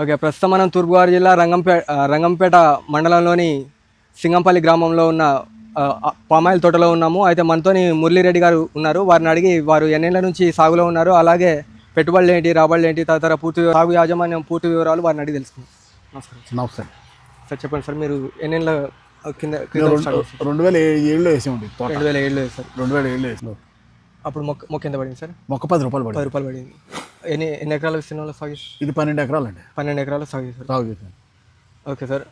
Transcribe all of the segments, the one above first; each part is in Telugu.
ఓకే ప్రస్తుతం మనం తూర్పుగోదావరి జిల్లా రంగంపేట రంగంపేట మండలంలోని సింగంపల్లి గ్రామంలో ఉన్న పామాయిల్ తోటలో ఉన్నాము. అయితే మనతోని మురళీరెడ్డి గారు ఉన్నారు. వారిని అడిగి వారు ఎన్నేళ్ళ నుంచి సాగులో ఉన్నారు. అలాగే పెట్టుబడులు ఏంటి రాబడులు ఏంటి తదితర పూర్తి సాగు యాజమాన్యం పూర్తి వివరాలు వారిని అడిగి తెలుసుకుందాం. నమస్కారం నమస్తే. సార్ చెప్పండి సార్ మీరు ఎన్నేళ్ళ కింద? రెండు వేల ఏడులో వేసామండి తోట. రెండు వేల ఏడులో సార్ రెండు వేల ఏడులో వేసాం. అప్పుడు మొక్క మొక్క ఎంత పడింది సార్? మొక్క పది రూపాయలు పది రూపాయలు పడింది. ఎన్ని ఎన్ని ఎకరాల విస్తీర్ణంలో సాగు చేశారు? ఇది పన్నెండు ఎకరాలండి. పన్నెండు ఎకరాలు సాగు చేశారు. సాగు చేసాను ఓకే సార్.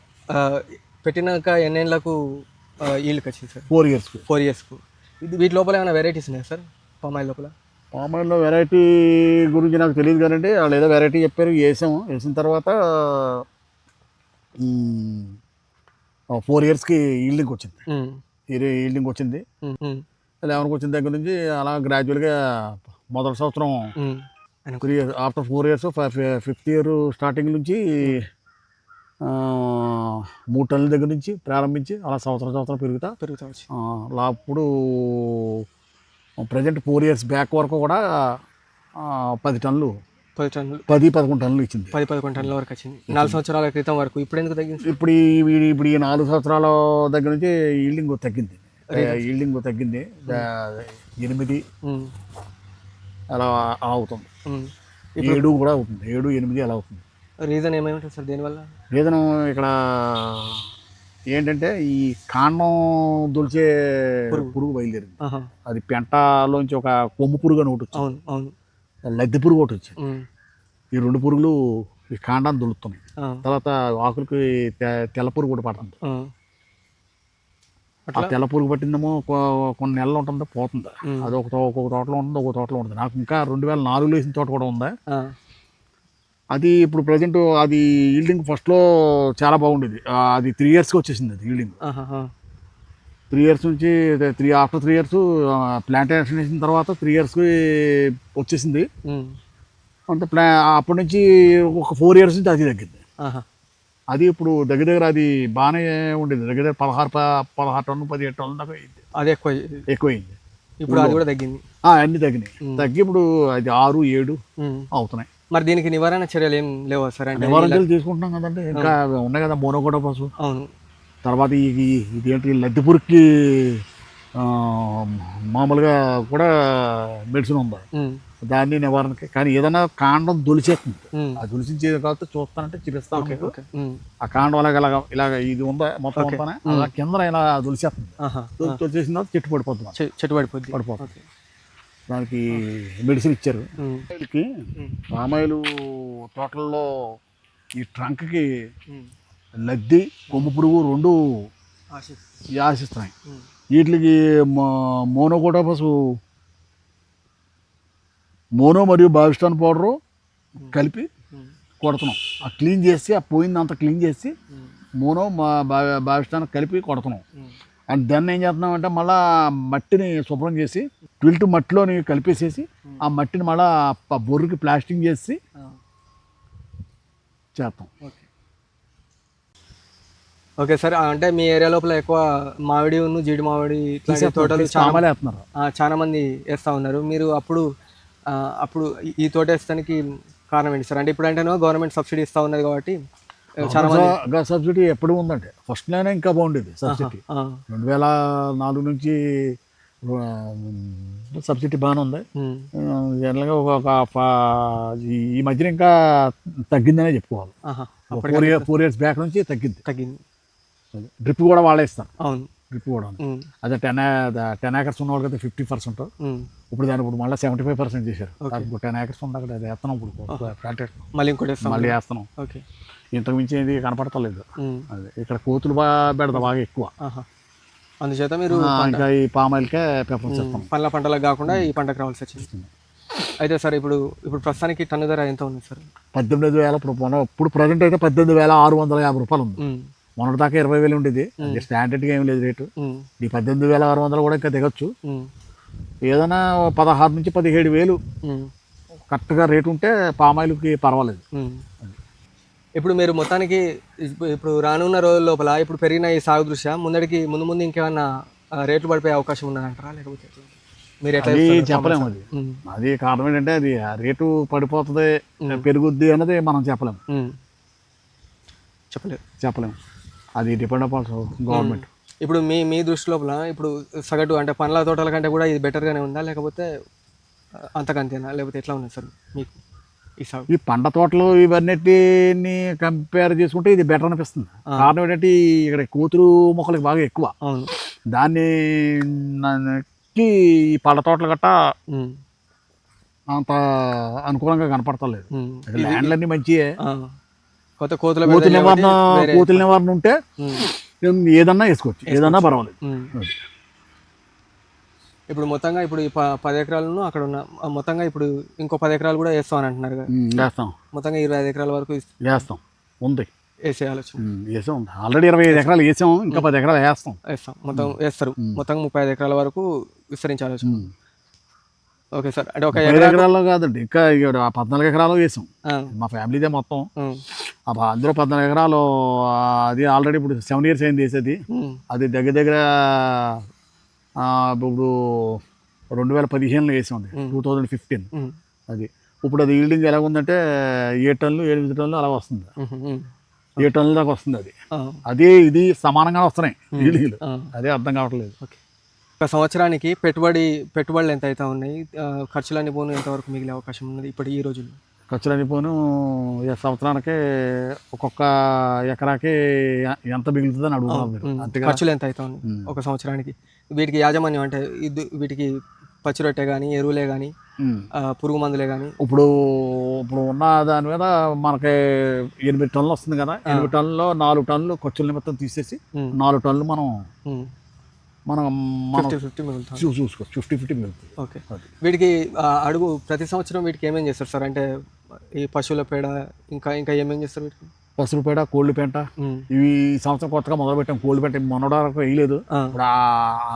పెట్టినాక ఎన్నేళ్ళకు ఈల్డ్కి వచ్చింది సార్ ఫోర్ ఇయర్స్కి ఫోర్ ఇయర్స్కు ఇది వీటి లోపల ఏమైనా వెరైటీస్ ఉన్నాయా సార్? పామాయిల్ లోపల? పామాయిల్లో వెరైటీ గురించి నాకు తెలియదు కానండి. వాళ్ళు ఏదో వెరైటీ చెప్పారు వేసాము. వేసిన తర్వాత ఫోర్ ఇయర్స్కి ఈల్డింగ్ వచ్చింది. ఈల్డింగ్ వచ్చింది. లెవెన్కి వచ్చిన దగ్గర నుంచి అలా గ్రాడ్యువల్గా మొదటి సంవత్సరం three years after four years fifth year starting నుంచి మూడు టన్నుల దగ్గర నుంచి ప్రారంభించి అలా సంవత్సరం సంవత్సరం పెరుగుతా. పెరుగుతా వచ్చి. ఆ, లా అప్పుడు ప్రజెంట్ ఫోర్ ఇయర్స్ బ్యాక్ వరకు కూడా పది టన్నులు పది టన్నులు. పది పదకొండు టన్నులు ఇచ్చింది. పది పదకొండు టన్నుల వరకు వచ్చింది. నాలుగు సంవత్సరాల క్రితం వరకు. ఇప్పుడు ఎందుకు తగ్గింది? ఇప్పుడు ఇప్పుడు ఈ నాలుగు సంవత్సరాల దగ్గర నుంచి ఈల్డింగ్ తగ్గింది. ఈల్డింగ్ తగ్గింది. ఎనిమిది అలా అలా అవుతుంది. ఏడు కూడా అవుతుంది. ఏడు ఎనిమిది అలా అవుతుంది. రీజన్ ఏమై ఉంటుంది సార్ దీనివల్ల? రీజన్ ఇక్కడ ఏంటంటే ఈ కాండం దొలిచే పురుగు. బయలుదేరింది. అది పెంటలోంచి ఒక కొమ్ము పురుగు అని ఒకటి వచ్చింది. అవును అవును. లద్దె పురుగు ఒకటి వచ్చింది. ఈ రెండు పురుగులు ఈ కాండాన్ని దొలుతున్నాయి. తర్వాత ఆకులకి తె- తెల్ల పురుగు కూడా పడుతుంది. ఆ. తెల్ల పురుగు పట్టిందేమో కొన్ని నెలలు ఉంటుంది? పోతుంది. అది ఒక తో- ఒక్కొక్క తోటలో ఉంటుంది? ఒక్కొక్క తోటలో ఉంటుంది? నాకు ఇంకా రెండు వేల నాలుగులో వేసిన తోట కూడా ఉంది? అది ఇప్పుడు ప్రజెంట్ అది ఈల్డింగ్ ఫస్ట్లో చాలా బాగుండేది. అది త్రీ ఇయర్స్కి వచ్చేసింది అది ఈల్డింగ్. త్రీ ఇయర్స్ నుంచి three after three years plantation వేసిన తర్వాత త్రీ ఇయర్స్కి వచ్చేసింది. అంటే ప్లా అప్పటి నుంచి ఒక ఫోర్ ఇయర్స్ నుంచి అది తగ్గింది. అది ఇప్పుడు దగ్గర దగ్గర అది బాగానే ఉండేది. దగ్గర దగ్గర పదహారు పదహారు టన్ను పదిహేడు టన్నుల దాకా అయింది. అది ఎక్కువ ఎక్కువైంది. ఇప్పుడు అది కూడా తగ్గింది. ఆ, అన్నీ తగ్గినాయి. తగ్గి ఇప్పుడు అది ఆరు ఏడు. అవుతున్నాయి. మరి దీనికి నివారణ చర్యలు ఏం లేవా సార్? అంటే నివారణలు తీసుకుంటున్నాం కదండి. ఇంకా ఉన్నాయి కదా మోనోకోట పశు అవును. తర్వాత ఈ- ఇదేంటి లద్దెపురికి మామూలుగా కూడా మెడిసిన్ ఉంది? దాన్ని నివారణకి కానీ ఏదైనా కాండం దొలిచేస్తుంది. ఆ దొలిచించేది కాబట్టి చూస్తానంటే చూపిస్తాను ఆ కాండం అలాగ ఇలాగ ఇలాగ ఇది ఉందా మొత్తం అంతానే? అలా కింద ఇలా దొలిచేస్తుంది. దొలిచేసిన తర్వాత చెట్టు పడిపోతుంది చెట్టు పడిపోతుంది. ఓకే. దానికి మెడిసిన్ ఇచ్చారు. పామాయిలు తోటల్లో ఈ ట్రంక్కి. లద్ది కొమ్ము పురుగు రెండు ఆశిస్. ఆశిస్తున్నాయి వీటికి మోనోకోటోపస్ మోనో మరియు బావిస్టాన్ పౌడరు కలిపి కొడుతున్నాం. ఆ క్లీన్ చేసి ఆ పోయిందంతా క్లీన్ చేసి మోనో మా- బా- బావిస్టాన్ కలిపి కొడుతున్నాం. అండ్ దాన్ని ఏం చేస్తున్నాం అంటే మళ్ళా మట్టిని శుభ్రం చేసి ట్విల్ట్ మట్టిలోని కలిపేసేసి ఆ మట్టిని మళ్ళా బొర్రుకి ప్లాస్టింగ్ చేసి చేస్తాం. ఓకే. ఓకే సార్ అంటే మీ ఏరియా లోపల ఎక్కువ మామిడి ఉన్న జీడి మామిడి తోటలు చాలా మంది వేస్తూ ఉన్నారు. మీరు అప్పుడు అప్పుడు ఈ- తోట వేస్తానికి కారణం ఏంటి సార్? అంటే ఇప్పుడు అంటేనో గవర్నమెంట్ సబ్సిడీ ఇస్తూ ఉన్నది కాబట్టి చాలా సబ్సిడీ ఎప్పుడు ఉందంటే ఫస్ట్లోనే ఇంకా బాగుండేది సబ్సిడీ. రెండు వేల నాలుగు నుంచి సబ్సిడీ బాగానే ఉంది. జనరల్గా ఒక ఈ- మధ్యన ఇంకా తగ్గిందనే చెప్పుకోవాలి. Four year four years back నుంచి తగ్గింది. తగ్గింది. డ్రిప్ కూడా వాడేస్తాను అవును. డ్రిప్ కూడా ఉమ్, అదే టెన్ టెన్ ఏకర్స్ ఉన్న వాళ్ళకి ఫిఫ్టీ పర్సెంట్. ఇప్పుడు దాన్ని ఇప్పుడు మళ్ళీ సెవెంటీ ఫైవ్ పర్సెంట్ చేశారు టెన్ ఏకర్స్ ఉంది అక్కడ అది వేస్తున్నాం ఇప్పుడు మళ్ళీ ఇంకోటి వేస్తాం. మళ్ళీ వేస్తున్నాం. ఓకే. ఇంతకు మించి ఏది కనపడతలేదు. అది ఇక్కడ కోతులు బాగా పెడతా బాగా ఎక్కువ. అందుచేత మీరు ఇంకా ఈ పామాయిల్కే ప్రిఫరెన్స్ ఇస్తాం పండ్ల పంటలకు కాకుండా ఈ పంటకు రావాల్సి వచ్చింది. అయితే సార్ ఇప్పుడు ఇప్పుడు ప్రస్తుతానికి టన్ను ధర ఎంత ఉంది సార్? పద్దెనిమిది వేల ఇప్పుడు ఇప్పుడు ప్రజెంట్ అయితే పద్దెనిమిది వేల ఆరు వందల యాభై రూపాయలు ఉంది. మొన్నటి దాకా ఇరవై వేలు ఉండేది. స్టాండర్డ్గా ఏం లేదు రేటు. ఈ పద్దెనిమిది వేల ఆరు వందలు కూడా ఇంకా దిగొచ్చు. ఏదైనా పదహారు నుంచి పదిహేడు వేలు కరెక్ట్గా రేటు ఉంటే పామాయిల్కి పర్వాలేదు. ఇప్పుడు మీరు మొత్తానికి ఇప్పు- ఇప్పుడు రానున్న రోజుల లోపల ఇప్పుడు పెరిగిన ఈ సాగు దృష్ట్యా ముందడికి ముందు ముందు ఇంకేమన్నా ఆ, రేట్లు పడిపోయే అవకాశం ఉన్నదంటారా లేకపోతే? మీరు ఎట్లా? చెప్పలేము అది. అది కారణం ఏంటంటే అది రేటు పడిపోతుంది పెరుగుద్ది అన్నది మనం చెప్పలేము. ఉమ్, చెప్పలేదు చెప్పలేము. అది డిపెండ్ అపాన్ గవర్నమెంట్ ఇప్పుడు మీ మీ దృష్టి లోపల ఇప్పుడు సగటు అంటే పండ్ల తోటల కంటే కూడా ఇది బెటర్గానే ఉందా? లేకపోతే అంతకంతేనా? లేకపోతే ఎట్లా ఉంది సార్ మీకు ఈ పంట తోటలు ఇవన్నిటిని కంపేర్ చేసుకుంటే ఇది బెటర్ అనిపిస్తుంది. కారణం ఏంటంటే ఇక్కడ కూతురు మొక్కలకి బాగా ఎక్కువ. దాన్ని ఈ పంట తోటలు గట్ట ఉమ్, అంత అనుకూలంగా కనపడతలేదు. ల్యాండ్లన్నీ మంచియే. ఆ, కొత్త కోతుల కోతుల నివారణ కోతుల నివారణ ఉంటే ఏదన్నా వేసుకోవచ్చు. ఏదన్నా పర్వాలేదు. ఇప్పుడు మొత్తంగా ఇప్పుడు పది ఎకరాలను అక్కడ ఉన్న మొత్తంగా ఇప్పుడు ఇంకో పది ఎకరాలు కూడా వేస్తామని అంటున్నారు వేస్తాం. మొత్తంగా ఇరవై ఐదు ఎకరాల వరకు వేస్తాం. ఉంది. వేసే ఆలోచన. వేసాం ఆల్రెడీ ఇరవై ఐదు ఎకరాలు వేసాం. ఇంకా పది ఎకరాలు వేస్తాం. వేస్తాం. మొత్తం వేస్తారు. మొత్తం ముప్పై ఐదు ఎకరాల వరకు విస్తరించే ఆలోచన. Okay sir. అంటే ఒక ఎకరాల్లో కాదండి. ఇంకా పద్నాలుగు ఎకరాలు వేసాం. మా ఫ్యామిలీదే మొత్తం. అందులో పద్నాలుగు ఎకరాలు అది ఆల్రెడీ ఇప్పుడు సెవెన్ ఇయర్స్ అయింది వేసేది. అది దగ్గర దగ్గర ఇప్పుడు రెండు వేల పదిహేనులో వేసాం టూ థౌజండ్ ఫిఫ్టీన్ అది. ఇప్పుడు అది ఈల్డింగ్ ఎలా ఉందంటే ఏడు టన్నులు ఎనిమిది టన్నులు అలా వస్తుంది. ఏడు టన్నుల దాకా వస్తుంది అది. అదే ఇది సమానంగా వస్తున్నాయి ఈల్డింగ్లు. అదే అర్థం కావట్లేదు. ఓకే. ఒక సంవత్సరానికి పెట్టుబడి పెట్టుబడులు ఎంత అయితే ఉన్నాయి? ఖర్చులన్నీ పోను ఎంతవరకు మిగిలే అవకాశం ఉన్నది? ఇప్పుడు ఈ రోజుల్లో. ఖర్చులు అనిపోను ఈ సంవత్సరానికి ఒక్కొక్క ఎకరాకి ఎంత మిగులుతుందని అడుగుతున్నారు ఖర్చులు ఎంత ఉన్నాయి ఒక సంవత్సరానికి? వీటికి యాజమాన్యం అంటే ఇది వీటికి పచ్చి రొట్టె కానీ ఎరువులే కానీ. పురుగు మందులే కానీ ఇప్పుడు ఇప్పుడు ఉన్న దాని మీద మనకి ఎనిమిది టన్నులు వస్తుంది కదా. ఎనిమిది టన్నులో నాలుగు టన్నులు ఖర్చుల నిమిత్తం తీసేసి నాలుగు టన్నులు మనం మనం ఫిఫ్టీ ఫిఫ్టీ మిగులుతుంది చూ చూసుకోవచ్చు ఫిఫ్టీ ఫిఫ్టీ మిగులుతుంది. ఓకే. వీటికి అడుగు ప్రతి సంవత్సరం వీటికి ఏమేం చేస్తారు సార్? అంటే ఈ పశువుల పేడ ఇంకా ఇంకా ఏమేం చేస్తారు వీటికి? పసుపు పేడ కోళ్ళు పెంట. ఇవి ఈ సంవత్సరం కొత్తగా మొదలు పెట్టాం కోళ్ళు పెంట. మొన్నటి వరకు వేయలేదు. ఇప్పుడు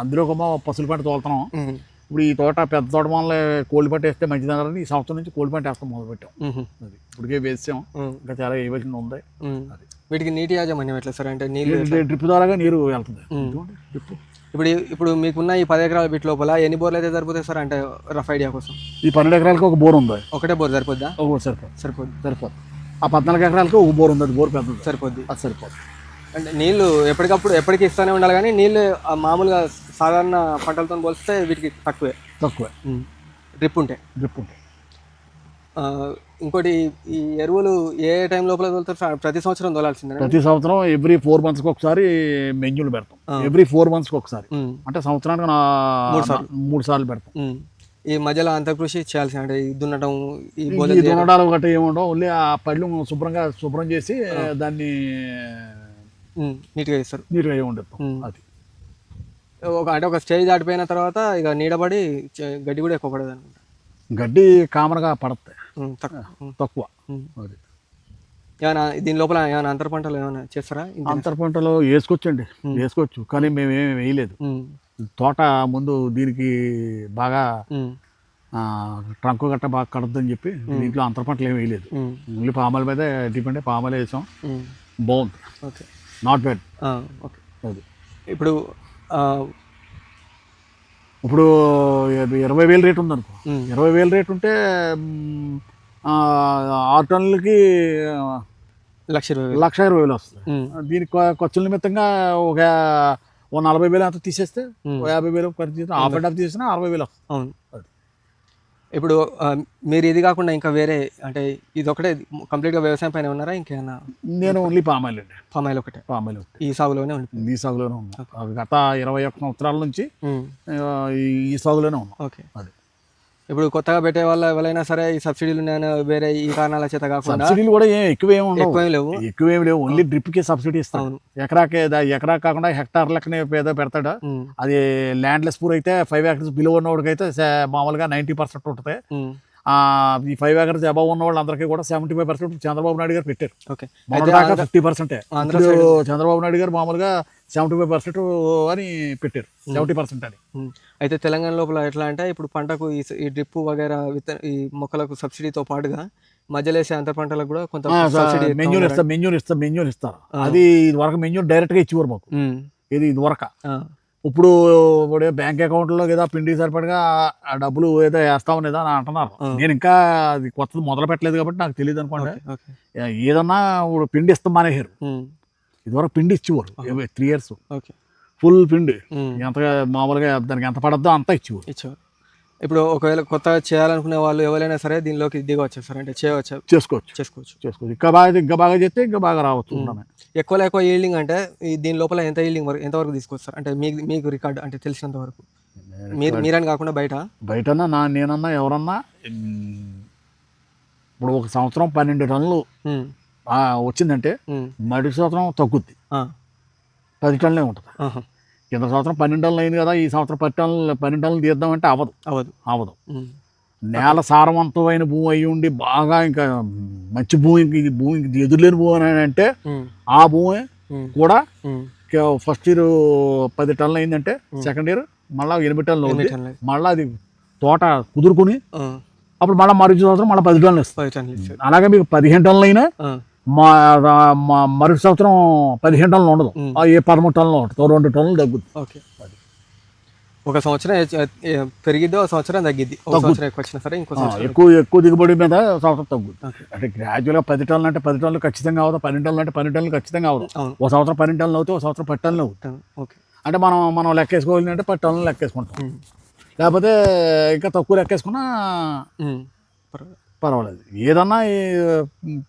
అందులో ఒక పసుపు పెంట తోలుతున్నాం. ఇప్పుడు ఈ తోట పెద్ద తోట వల్ల కోళ్ళు పెంట వేస్తే మంచిదన్నారని ఈ సంవత్సరం నుంచి కోళ్ళు పెంట వేస్తాం మొదలు పెట్టాం అది ఇప్పటికే వేసాం ఇంకా చాలా వేయవలసింది ఉంది. వీటికి నీటి యాజమాన్యం ఎట్లా సార్? అంటే నీళ్ళు డ్రిప్ ద్వారాగా నీరు వెళ్తుంది. ఇప్పుడు ఇప్పుడు మీకున్న ఈ పది ఎకరాల బిట్ లోపల ఎన్ని బోర్లు అయితే సరిపోతాయి సార్ అంటే రఫ్ ఐడియా కోసం? ఈ పన్నెండు ఎకరాలకు ఒక బోర్ ఉంది. ఒకటే బోర్ సరిపోద్దా? ఒక సరిపోదు. సరిపోద్ది సరిపోదు. ఆ పద్నాలుగు ఎకరాలకు ఒక బోర్ ఉంది బోర్ పెద్దది. సరిపోద్ది. అది సరిపోదు. అంటే నీళ్ళు ఎప్పటికప్పుడు ఎప్పటికి ఇస్తూనే ఉండాలి కానీ నీళ్ళు మామూలుగా సాధారణ పంటలతో పోలిస్తే వీటికి తక్కువే. తక్కువే. డ్రిప్ ఉంటే. డ్రిప్ ఉంటుంది ఆ, ఇంకోటి ఈ ఎరువులు ఏ టైం లోపల తోలుతారు? ప్రతి సంవత్సరం తోలాల్సిందే ప్రతి సంవత్సరం ఎవ్రీ ఫోర్ మంత్స్కి ఒకసారి మెన్యూలు పెడతాం. ఎవ్రీ ఫోర్ మంత్స్కి ఒకసారి. అంటే సంవత్సరానికి నా మూడు సార్లు. పెడతాం. ఈ మధ్యలో అంతకృషి చేయాల్సి అంటే ఈ దున్నటం ఈ దున్నడాలు గట్రా ఏముండవు ఓన్లీ ఆ పళ్ళు శుభ్రంగా శుభ్రం చేసి దాన్ని నీట్గా చేస్తారు. నీట్గా ఉండదు. అది. ఒక అంటే ఒక స్టేజ్ దాటిపోయిన తర్వాత ఇక నీడబడి గడ్డి కూడా ఎక్కువ పడదు అనమాట గడ్డి కామన్గా పడతాయి. తక్కువ. అది. ఏమైనా దీని లోపల ఏమైనా అంతర పంటలు ఏమైనా చేస్తారా? అంతర పంటలు వేసుకోవచ్చండి. వేసుకోవచ్చు. కానీ మేమేమి వేయలేదు. ఉమ్, తోట ముందు దీనికి బాగా ట్రంక్ గట్ట బాగా కడద్దని చెప్పి దీంట్లో అంతర పంటలు ఏమి వేయలేదు. ఓన్లీ పామాయిల్ మీద డిపెండ్ పామాయిల్ వేసాం. బాగుంది. ఓకే. Not bad okay. అది. ఇప్పుడు ఇప్పుడు ఇర- ఇరవై వేలు రేట్ ఉందనుకో. ఇరవై వేలు రేట్ ఉంటే ఆరు టన్నులకి లక్ష ఇరవై లక్ష ఇరవై వేలు వస్తుంది. దీనికి ఖర్చుల నిమిత్తంగా ఒక ఓ నలభై వేలు అంత తీసేస్తే. ఓ యాభై వేలు ఖర్చు హాఫ్ అండ్ తీసినా అరవై వేలు వస్తుంది. అవును. ఇప్పుడు మీరు ఇది కాకుండా ఇంకా వేరే అంటే ఇది ఒకటే కంప్లీట్గా వ్యవసాయం పైన ఉన్నారా? ఇంకేమైనా నేను ఓన్లీ పామాయిల్ అండి. పామాయిల్ ఒకటే. పామాయిల్ ఒకటి. ఈ సాగులోనే ఉంది ఈ సాగులోనే ఉన్నా. గత ఇరవై ఒక్క సంవత్సరాల నుంచి ఈ- ఈ సాగులోనే ఉన్నాం. ఓకే. అది. ఇప్పుడు కొత్తగా పెట్టే వాళ్ళ ఎవరైనా సరే ఈ సబ్సిడీలు ఉన్నాయని వేరే ఈ కారణాల చేత కాకుండా సబ్సిడీలు కూడా ఏం ఎక్కువ ఏమి ఎక్కువేం లేవు. ఎక్కువ ఏమి లేవు. ఓన్లీ డ్రిప్కి సబ్సిడీ ఇస్తాం అవును. ఎకరాకి ఎకరా కాకుండా హెక్టార్ లెక్కనే ఏదో పెడతాడు. అది ల్యాండ్లెస్ పూర్ అయితే ఫైవ్ ఏకర్స్ బిలో ఉన్నవాడికి అయితే మామూలుగా నైంటీ పర్సెంట్ ఉంటుంది. ఈ ఫైవ్ ఏకర్స్ అబవ్ ఉన్న వాళ్ళందరికీ కూడా seventy five percent Chandrababu Naidu గారు పెట్టారు. ఓకే. ఫిఫ్టీ పర్సెంటే చంద్రబాబు నాయుడు గారు మామూలుగా సెవెంటీ ఫైవ్ పర్సెంట్ అని పెట్టారు. సెవెంటీ పర్సెంట్ అని. అయితే తెలంగాణ లోపల ఎట్లా అంటే ఇప్పుడు పంటకు ఈ డ్రిప్ వగేరా విత్తన ఈ మొక్కలకు సబ్సిడీతో పాటుగా మధ్యలో వేసే అంతర పంటలకు కూడా కొంత ఉన్నారు. ఇస్తారు మెన్యూని ఇస్తారు మెన్యూని ఇస్తారు అది ఇది వరకు మెన్యూ డైరెక్ట్గా ఇచ్చేవారు మాకు. ఇది ఇది వరకు. ఇప్పుడు ఇప్పుడు బ్యాంక్ అకౌంట్లో ఏదో పిండి సరిపడగా ఆ డబ్బులు ఏదో వేస్తామని ఏదో అని అంటున్నారు. నేను ఇంకా అది కొత్తది మొదలు పెట్టలేదు కాబట్టి నాకు తెలియదు అనుకోండి. ఏదన్నా ఇప్పుడు పిండి ఇస్తాం మానేశారు. ఇదివరకు పిండి ఇచ్చేవారు. Three years okay. ఫుల్ పిండి. ఉమ్, ఎంత మామూలుగా దానికి ఎంత పడద్దో అంత ఇచ్చేవారు. ఇచ్చేవారు. ఇప్పుడు ఒకవేళ కొత్తగా చేయాలనుకునే వాళ్ళు ఎవరైనా సరే దీనిలోకి దిగవచ్చు సార్ అంటే చేయవచ్చు చేసుకోవచ్చు. చేసుకోవచ్చు. చేసుకోవచ్చు. ఇంకా బాగా ఇంకా బాగా చేస్తే ఇంకా బాగా రావచ్చు. ఎక్కువలో ఎక్కువ ఈల్డింగ్ అంటే దీని లోపల ఎంత ఈల్డింగ్ వరకు ఎంతవరకు తీసుకొస్తారు? అంటే మీకు మీకు రికార్డ్ అంటే తెలిసినంత వరకు. మీరు మీరని కాకుండా బయట? బయటన్నా నా నేనన్నా ఎవరన్నా ఇప్పుడు ఒక సంవత్సరం పన్నెండు టన్నులు వచ్చిందంటే మడి సంవత్సరం తగ్గుద్ది. పది టన్నులే ఉంటుంది. కింద సంవత్సరం పన్నెండు టన్నులు అయింది కదా ఈ సంవత్సరం పది టన్నులు పన్నెండు టన్నులు తీద్దామంటే అవ్వదు అవ్వదు అవ్వదు నేల సారవంతమైన భూమి అయి ఉండి బాగా ఇంకా మంచి భూమి ఇంక ఇది భూమి ఇంక ఎదురులేని భూమి అని అంటే ఆ భూమి కూడా ఫస్ట్ ఇయర్ పది టన్నులు అయిందంటే సెకండ్ ఇయర్ మళ్ళీ ఎనిమిది టన్నులు అవుతుంది. మళ్ళీ అది తోట కుదురుకుని అప్పుడు మళ్ళీ మరుగు సంవత్సరం మళ్ళీ పది టన్నులు ఇచ్చారు. అలాగే మీకు పదిహేను టన్నులు అయినా మా మా మరుగు సంవత్సరం పదిహేను టన్నులు ఉండదు. ఏ పదమూడు టన్నులు ఉంటుంది రెండు టన్నులు తగ్గుద్ది. ఓకే. ఒక సంవత్సరం పెరిగిద్ది ఒక సంవత్సరం తగ్గిద్ది. ఒక సంవత్సరం ఎక్కువ వచ్చినా సరే ఇంకో ఎక్కువ ఎక్కువ దిగుబడి మీద సంవత్సరం తగ్గుద్ది. అంటే గ్రాడ్యువల్గా పది టన్నులు అంటే పది టన్నులు ఖచ్చితంగా అవుతుంది పన్నెండు టన్నులు అంటే పన్నెండు టన్నులు ఖచ్చితంగా అవును. ఒక సంవత్సరం పన్నెండు టన్నులు అవుతాయి ఒక సంవత్సరం పది టన్నులు అవుతాయి ఓకే. అంటే మనం మనం లెక్కేసుకోవాలి అంటే పది టన్నులు లెక్కేసుకుంటాం. లేకపోతే ఇంకా తక్కువ లెక్కేసుకున్నా పర్వాలేదు. ఏదన్నా ఈ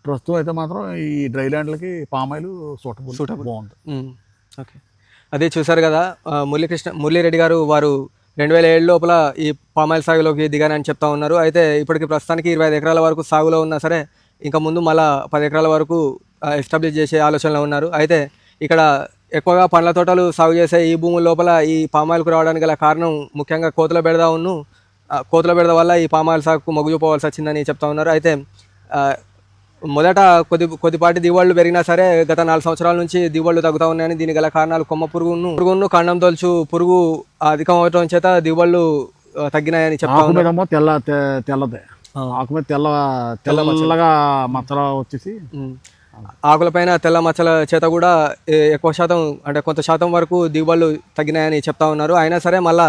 ప్రస్తుతం అయితే మాత్రం ఈ డ్రై ల్యాండ్లకి పామాయిల్ సూటబుల్ Suitable. బాగుంటుంది ఓకే అదే చూసారు కదా మురళీకృష్ణ మురళీరెడ్డి గారు వారు రెండు వేల ఏడు లోపల ఈ పామాయిల్ సాగులోకి దిగానని చెప్తా ఉన్నారు అయితే ఇప్పటికి ప్రస్తుతానికి ఇరవై ఐదు ఎకరాల వరకు సాగులో ఉన్నా సరే ఇంకా ముందు మళ్ళా పది ఎకరాల వరకు ఎస్టాబ్లిష్ చేసే ఆలోచనలో ఉన్నారు అయితే ఇక్కడ ఎక్కువగా పండ్ల తోటలు సాగు చేసే ఈ భూముల లోపల ఈ పామాయిల్కు రావడానికి గల కారణం ముఖ్యంగా కోతుల బెడద ఉన్ను కోతుల బెడద వల్ల ఈ పామాయిల్ సాగుకు మొగ్గు చూపవలసి వచ్చిందని చెప్తా ఉన్నారు అయితే మొదట కొద్ది కొద్దిపాటి దిగుబడులు పెరిగినా సరే గత నాలుగు సంవత్సరాల నుంచి దిగుబడులు తగ్గుతూ ఉన్నాయని దీనికి గల కారణాలు కొమ్మ పురుగును పురుగును కాండం తొలుచు పురుగు అధికం అవటం చేత దిగుబడులు తగ్గినాయని చెప్తా తెల్ల తెల్లదే ఆ. ఆకు మీద తెల్ల మచ్చలు. తెల్లగా మచ్చలు వచ్చేసి. ఆకులపైన తెల్ల మచ్చల చేత కూడా ఎక్కువ శాతం అంటే కొంత శాతం వరకు దిగుబడులు తగ్గినాయని చెప్తా ఉన్నారు అయినా సరే మళ్ళా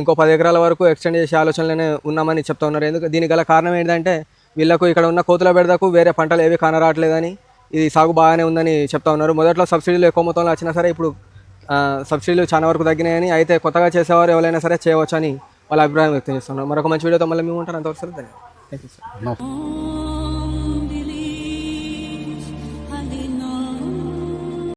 ఇంకో పది ఎకరాల వరకు ఎక్స్టెండ్ చేసే ఆలోచనలోనే ఉన్నామని చెప్తా ఉన్నారు. ఎందుకు? దీనికి గల కారణం ఏంటంటే వీళ్ళకు ఇక్కడ ఉన్న కోతుల బెడదకు వేరే పంటలు ఏవి కానరావట్లేదని ఇది సాగు బాగానే ఉందని చెప్తా ఉన్నారు. మొదట్లో సబ్సిడీలు ఎక్కువ మొత్తంలో వచ్చినా సరే ఇప్పుడు సబ్సిడీలు చాలా వరకు తగ్గినాయని అయితే కొత్తగా చేసేవారు ఎవరైనా సరే చేయవచ్చని వాళ్ళ అభిప్రాయం వ్యక్తం చేస్తున్నారు. మరొక మంచి వీడియోతో మళ్ళీ మేము ఉంటారు అంతవరకు సరే థ్యాంక్ యూ సార్